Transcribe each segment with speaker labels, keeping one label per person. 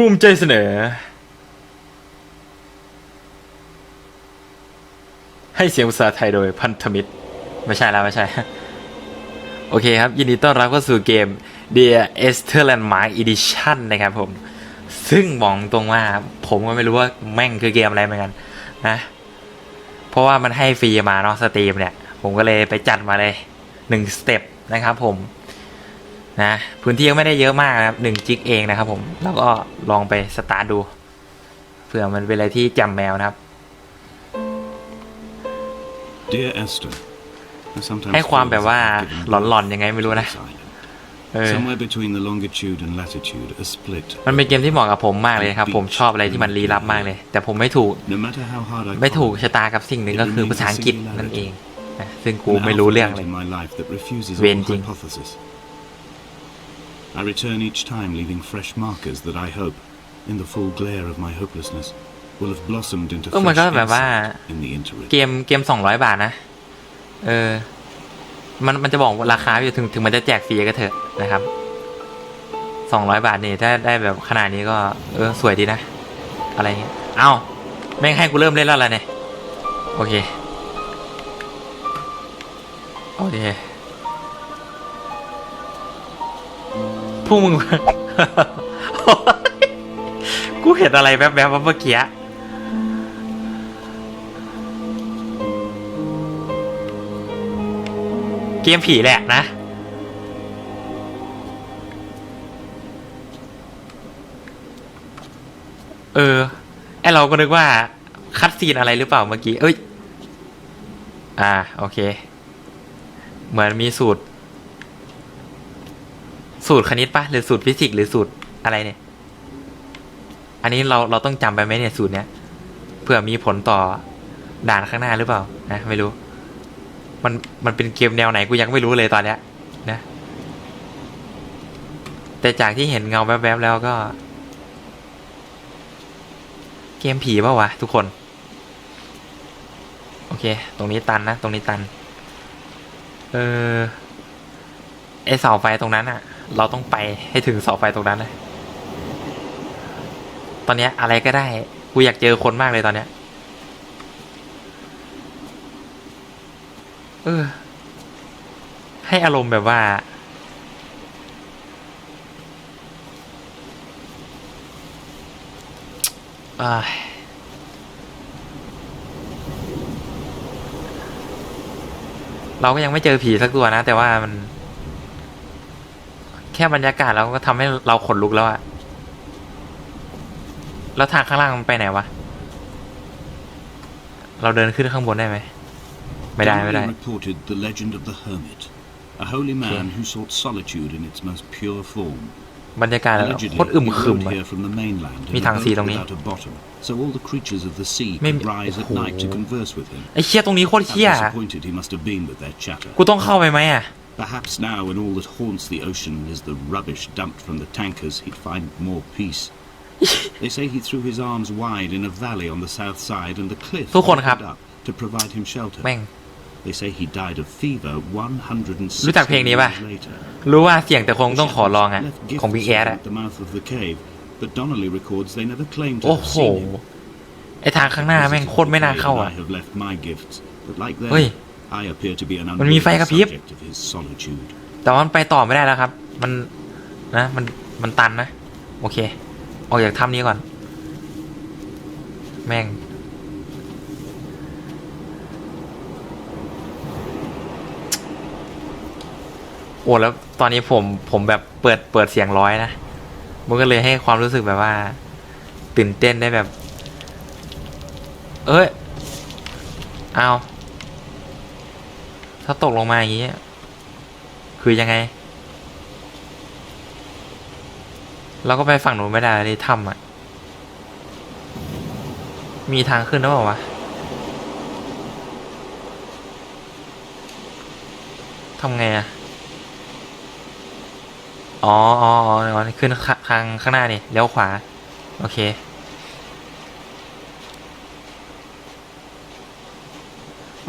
Speaker 1: ภูมิใจเสนอ ให้เสียงภาษาไทยโดยพันธมิตร
Speaker 2: ไม่ใช่แล้ว ไม่ใช่ โอเคครับยินดีต้อนรับเข้าสู่เกม Dear Esther Landmark Edition นะครับผมซึ่งบอกตรงว่าผมก็ไม่รู้ว่าแม่งคือเกมอะไรเหมือนกันนะ เพราะว่ามันให้ฟรีมาเนาะสตรีมเนี่ย ผมก็เลยไปจัดมาเลยหนึ่งสเต็ปนะครับผมนะพื้นที่ยังไม่ได้เยอะมากนะครับหนึ่งจิกเองนะครับผม แล้วก็ลองไปสตาร์ดูเผื่อมันเป็นอะไรที่จำแมวนะครับ Dear Esther, ให้ความแบบว่าหลอนๆยังไงไม่รู้นะมันเป็นเกมที่เหมาะกับผมมากเลยครับ ผมชอบอะไรที่มันลี้ลับมากเลย แต่ผมไม่ถูก ไม่ถูกชะตากับสิ่งหนึ่งก็คือภาษาอังกฤษนั่นเองซึ่งกูไม่รู้เรื่องเลยเวนจริง I return each time leaving fresh markers that I hope, in the full glare of my hopelessness, will have blossomed into fresh insight in the interim. เกมเกมสองร้อยบาทนะ เออ มันมันจะบอกราคาอยู่ถึงถึง มันจะแจกฟรีก็เถอะนะครับสองร้อยบาทนี่ถ้าได้แบบขนาดนี้ก็เออสวยดีนะ อะไรเงี้ยเอ้าแม่งให้กูเริ่มเล่นแล้วล่ะเนี่ยโอเคโอเคพวกมึงกูเห็นอะไรแวบๆว่าเมื่อกี้ เกมผีแหละนะ เออไอเราก็นึกว่า คัดซีนอะไรหรือเปล่าเมื่อกี้ เอ้ย อ่าโอเค เหมือนมีสูตรสูตรคณิตปะหรือสูตรฟิสิกส์หรือสูตรอะไรเนี่ย อันนี้เราเราต้องจำไปไหมเนี่ยสูตรเนี้ยเพื่อมีผลต่อด่านข้างหน้าหรือเปล่า นะ ไม่รู้ มันมันเป็นเกมแนวไหนกูยังไม่รู้เลยตอนเนี้ย นะ แต่จากที่เห็นเงาแวบๆแล้วก็ เกมผีป่าวะ ทุกคนโอเค ตรงนี้ตันนะตรงนี้ตันเออไอเสาไฟตรงนั้นอ่ะเราต้องไปให้ถึงเสาไฟตรงนั้นนะ ตอนนี้อะไรก็ได้ กูอยากเจอคนมากเลยตอนเนี้ย เออ ให้อารมณ์แบบว่าเราก็ยังไม่เจอผีสักตัวนะ แต่ว่ามันค่แค่บรรยากาศเราก็ทำให้เราขนลุกแล้วอะ แล้วทางข้างล่างมันไปไหนวะ เราเดินขึ้นข้างบนได้ไหม ไม่ได้ ไม่ได้ reported the legend of the hermit a holy man who sought solitude in its most pure form บรรยากาศโคตรอึมครึมเลยมีทางสีตรงนี้ไม่มีไอ้เชี่ยตรงนี้โคตรเชี่ยกูต้องเข้าไปไหมอ่ะ Perhaps now, when all that haunts the ocean is the rubbish dumped from the tankers, he'd find more peace. they say he threw his arms wide in a valley on the south side and the cliff opened up to provide him shelter. They say he died of fever 160 years later. รู้ว่าเสียงแต่คงต้องขอลองอ่ะ the mouth of the cave, but Donnelly records they never claimed to have seen him. ไอทางข้างหน้าแม่งโคตรไม่น่าเข้ามันมีไฟกระพริบแต่มันไปต่อไม่ได้แล้วครับ มัน นะ มัน มันตันนะ โอเค ออกจากถ้ำนี้ก่อน แม่ง โอ้แล้ว ตอนนี้ผม ผมแบบ เปิด เปิดเสียงร้อยนะ มันก็เลยให้ความรู้สึกแบบว่า ตื่นเต้นได้แบบ เอ้ยเอาถ้าตกลงมาอย่างนี้คือยังไงเราก็ไปฝั่งหนูไม่ได้เลยทำอ่ะ มีทางขึ้นหรือเปล่าวะทำไงอ่ะ อ๋ออ๋ออ๋อขึ้น ทางข้างหน้านี่เลี้ยวขวา โอเค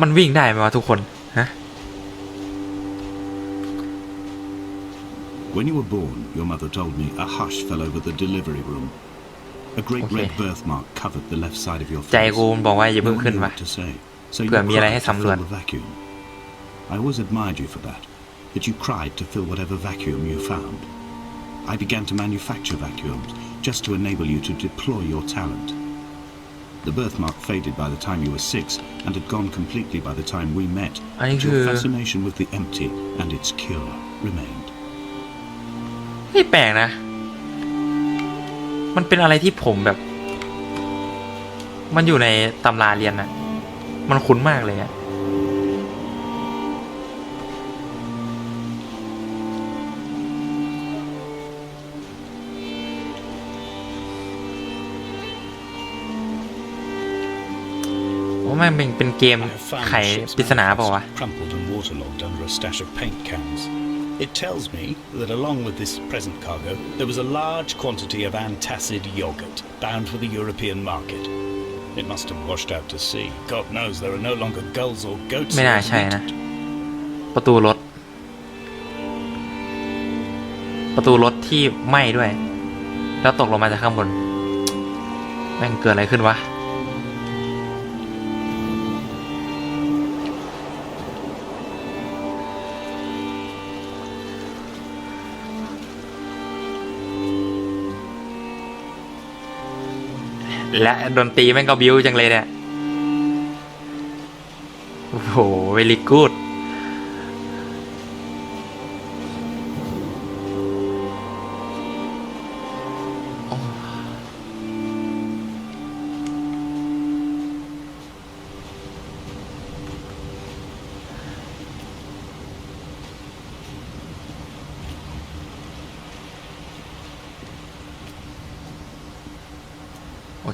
Speaker 2: มันวิ่งได้ไหมวะทุกคนฮะ When you were born, your mother told me, a hush fell over the delivery room. A great red birthmark covered the left side of your face. ใจกูมันบอกว่าอย่าเพิ่งขึ้นว่ะ to say, so you cried to fill the vacuum. I always admired you for that, that you cried to fill whatever vacuum you found. I began to manufacture vacuums just to enable you to deploy your talent. The birthmark faded by the time you were six and had gone completely by the time we met, but your fascination with the empty and its cure remained. ไม่แปลกนะ มันเป็นอะไรที่ผมแบบ มันอยู่ในตำราเรียนนะมันคุ้นมากเลยอะมันเป็นเป็นเกมไขปริศนาเปล่าวะ It tells me that along with this present cargo, there was a large quantity of antacid yogurt bound for the European market. It must have washed out to sea. God knows there are no longer gulls or goats. in ประตูรถ ประตูรถที่ไหม้ด้วย แล้วตกลงมาจากข้างบน แม่งเกิดอะไรขึ้นวะและดนตรีแม่งก็บิวจัง เลย เนี่ย โอ้โห เวลิกูด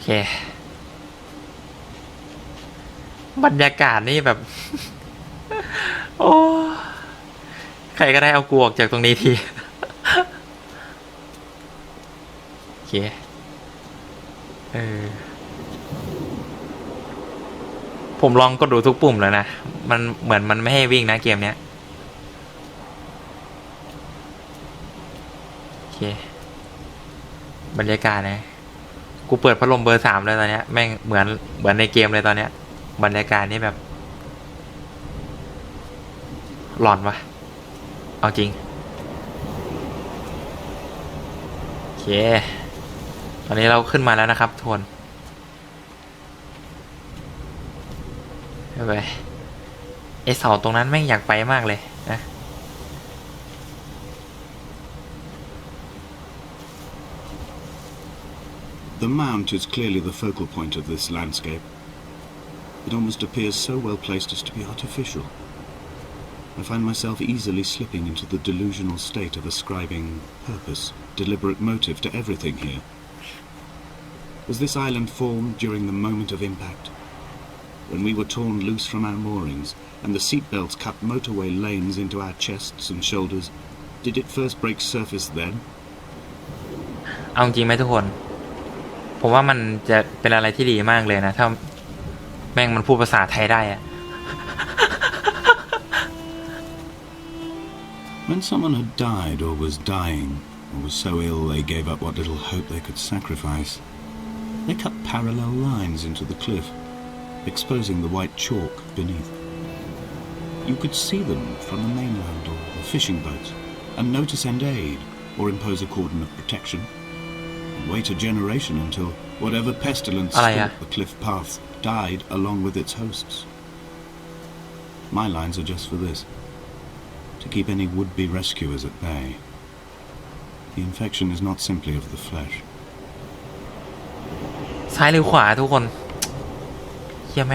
Speaker 2: เค บรรยากาศนี่แบบโอ้ใครก็ได้เอากูออกจากตรงนี้ทีโอเค เออ ผมลองกดดูทุกปุ่มแล้วนะ มันเหมือนมันไม่ให้วิ่งนะเกมเนี้ย โอเค บรรยากาศนะกูเปิดพัดลมเบอร์สามเลยตอนเนี้ยแม่งเหมือนเหมือนในเกมเลยตอนเนี้ยบรรยากาศนี่แบบ หลอนวะเอาจริงโอเคตอนนี้เราขึ้นมาแล้วนะครับทวกคนไปไอเสาตรงนั้นแม่งอยากไปมากเลย The mount is clearly the focal point of this landscape. It almost appears so well placed as to be artificial. I find myself easily slipping into the delusional state of ascribing purpose, deliberate motive to everything here. Was this island formed during the moment of impact? When we were torn loose from our moorings, and the seatbelts cut motorway lanes into our chests and shoulders, did it first break surface then? เอาจริงไหมทุกคนผมว่ามันจะเป็นอะไรที่ดีมากเลยนะถ้าแม่งมันพูดภาษาไทยได้อะ When someone had died or was dying, or was so ill they gave up what little hope they could sacrifice, they cut parallel lines into the cliff, exposing the white chalk beneath. You could see them from the mainland or the fishing boats, and notice and aid, or impose a cordon of protection wait a generation until whatever pestilence ah, yeah. the cliff path died along with its hosts. My lines are just for this to keep any would be rescuers at bay. The infection is not simply of the flesh. ซ้ายหรือขวาทุกคนเฮียแม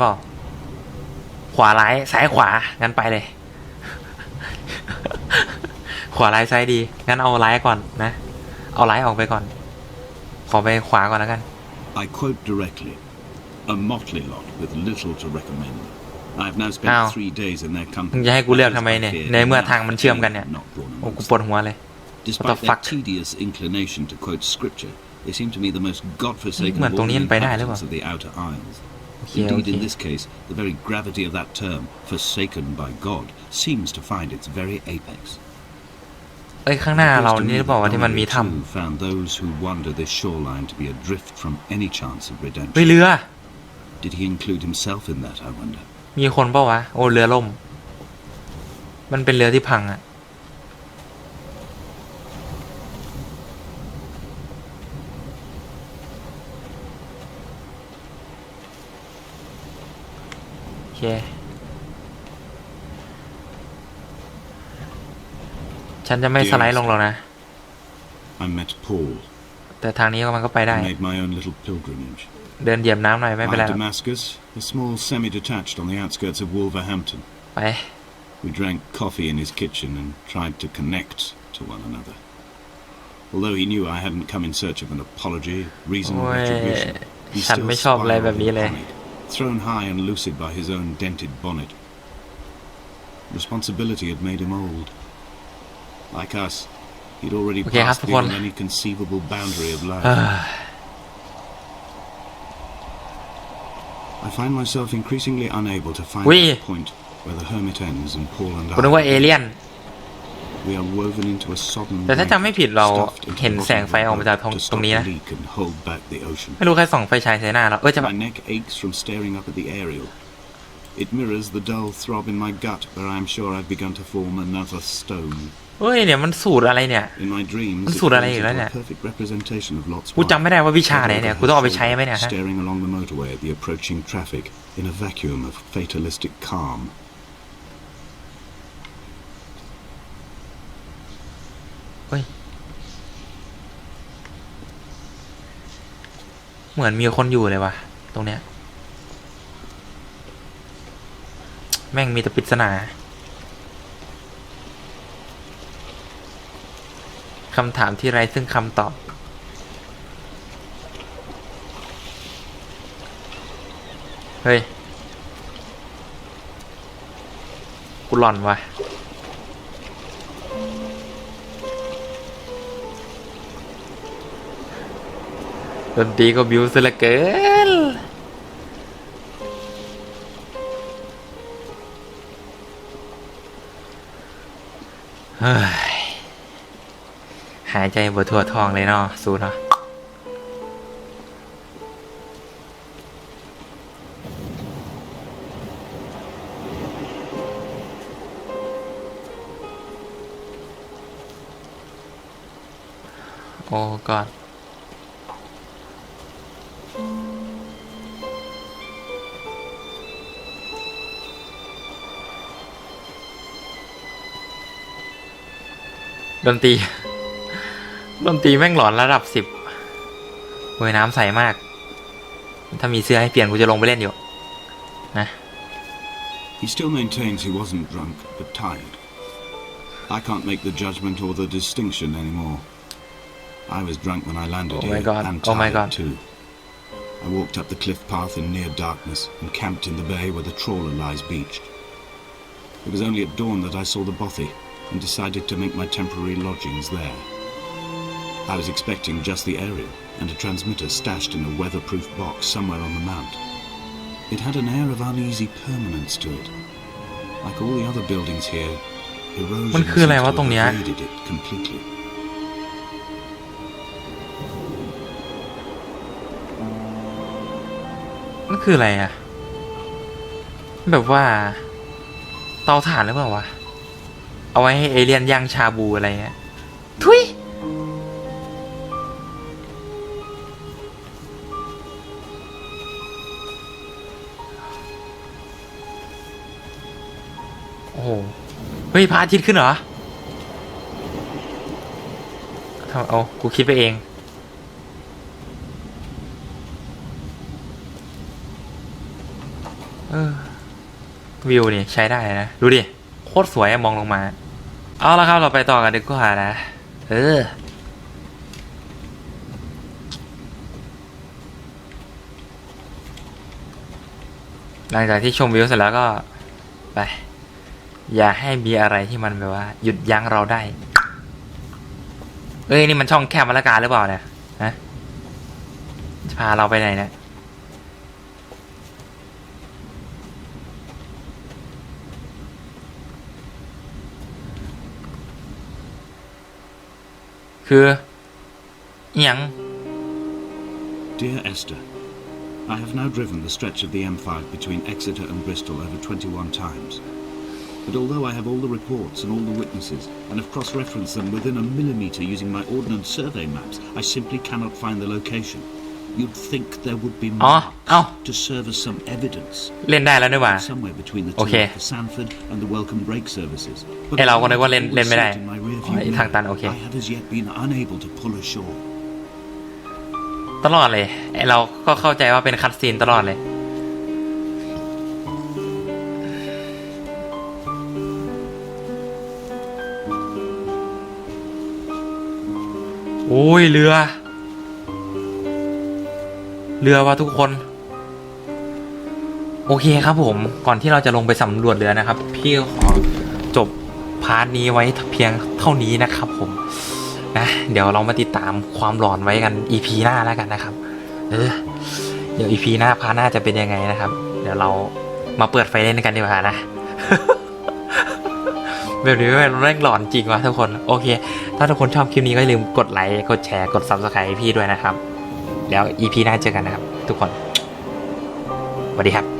Speaker 2: ่งขวาร้ายซ้ายขวางั้นไปเลย ขวาร้ายซ้ายดีงั้นเอาร้ายก่อนนะเอาร้ายออกไปก่อน ขอไปขวาก่อนแล้วกัน I quote directly a motley lot with little to recommend I've now spent three days in their company จะให้กูเลือกทำไมเนี่ยในเมื่อทางมันเชื่อมกันเนี่ยโอ้กูปวดหัวเลย Despite their tedious inclination to quote scripture they seem to me the most godforsaken of all the inhabitants of the outer isles Okay, Indeed, okay. in this case, the very gravity of that term, forsaken by God, seems to find its very apex. The Dominator too found those who wander this shoreline to be adrift from any chance of ำเฮ้ย redemption. เรือ Did he include himself in that, I wonder? มีคนเปล่าวะโอ้เรือล่ม มันเป็นเรือที่พังอะเค ฉันจะไม่สไลด์ลงหรอกนะ I met Paul. แต่ทางนี้มันก็ไปได้ I made my own little pilgrimage. เดินเหยียบน้ำหน่อยไม่เป็นไร Like Damascus, a small semi-detached on the outskirts of Wolverhampton. ไป We drank coffee in his kitchen and tried to connect to one another. Although he knew I hadn't come in search of an apology, reason, or retribution, he ฉัน still ไม่ชอบอะไร spiraled แบบนี้ in เลย panic. thrown high and lucid by his own dented bonnet. Responsibility had made him old. Like us, he'd already okay, passed beyond any conceivable boundary of life. I find myself increasingly unable to find oui. that point where the hermit ends and Paul and I... แต่ถ้าจำไม่ผิดเราเห็นแสงไฟออกมาจากตรงนี้นะไม่รู้ใครส่องไฟฉายใส่หน้าเราเออจะ It mirrors the dull throb in my gut where I am sure I've begun to form another stone. เฮ้ยเนี่ยมันสูตรอะไรเนี่ยมันสูตรอะไรอีกแล้วเนี่ยกูจำไม่ได้ว่าวิชาไหนเนี่ยกูต้องเอาไปใช้ไหมเนี่ยฮะเฮ้ย เหมือนมีคนอยู่เลยวะตรงเนี้ย แม่งมีแต่ปริศนา คำถามที่ไรซึ่งคำตอบเฮ้ย กูหลอนวะดนตรีก็บิวซะละเกินหายใจบ่ทั่วท้องเลยเนาะสู้เนาะ โอ้ก่อนดนตรีดนตรีแม่งหลอนระดับสิบเวยน้ำใสมาก ถ้ามีเสื้อให้เปลี่ยนกูจะลงไปเล่นอยู่นะ He still maintains he wasn't drunk, but tired. I can't make the judgment or the distinction anymore. I was drunk when I landed oh here, my God. and tired oh my God. too. I walked up the cliff path in near darkness and camped in the bay where the trawler lies beached. It was only at dawn that I saw the bothy, and decided to make my temporary lodgings there. I was expecting just the aerial and a transmitter stashed in a weatherproof box somewhere on the mount. It had an air of uneasy permanence to it. Like all the other buildings here, erosion had to have it completely. มันคือ อะไรอะแบบว่าเตาถ่านหรือเปล่าวะเอาไว้ให้เอเลี่ยนย่างชาบูอะไรเงี้ย ทุยโอ้โหเฮ้ยพระอาทิตย์ขึ้นเหรอทำเอา กูคิดไปเองวิวนี่ ใช้ได้นะ ดูดิ โคตรสวยมองลงมาเอาละครับเราไปต่อกันดีกว่านะ เออหลังจากที่ชมวิวเสร็จแล้วก็ ไป อย่าให้มีอะไรที่มันแบบว่า หยุดยั้งเราได้ เอ้ย นี่มันช่องแคบบรรกาหรือเปล่าเนี่ยนะ จะพาเราไปไหนเนี่ยคืออหยัง Dear Esther, I have now driven the stretch of the M5 between Exeter and Bristol over 21 times. But although I have all the reports and all the witnesses, and have cross referenced them within a millimetre using my Ordnance Survey maps, I simply cannot find the location. You'd think there would be oh, marks oh. to serve as some evidence. เล่นได้แล้วนี่หว่า somewhere between the two okay. of the Sanford and the Welcome Break services. But อทางตันโอเคตลอดเลยเรา ก็เข้าใจว่าเป็นคัดซีนตลอดเลย โอ้ยเรือ เรือว่ะทุกคนโอเคครับผม ก่อนที่เราจะลงไปสำรวจเรือนะครับพี่ขอพาร์ทนี้ไว้เพียงเท่านี้นะครับ ผม นะ เดี๋ยวเรามาติดตามความหลอนไว้กัน EP หน้าแล้วกันนะครับเออเดี๋ยว EP หน้าพาร์ทหน้าจะเป็นยังไงนะครับ เดี๋ยวเรามาเปิดไฟเล่นกันดีกว่านะแบบนี้มันเร่งหลอนจริงวะทุกคนโอเค ถ้าทุกคนชอบคลิปนี้ก็อย่าลืมกดไลค์กดแชร์กดซับสไคร b ์พี่ด้วยนะครับแล้ว EP หน้าเจอกันนะครับ ทุกคนสวัสดีครับ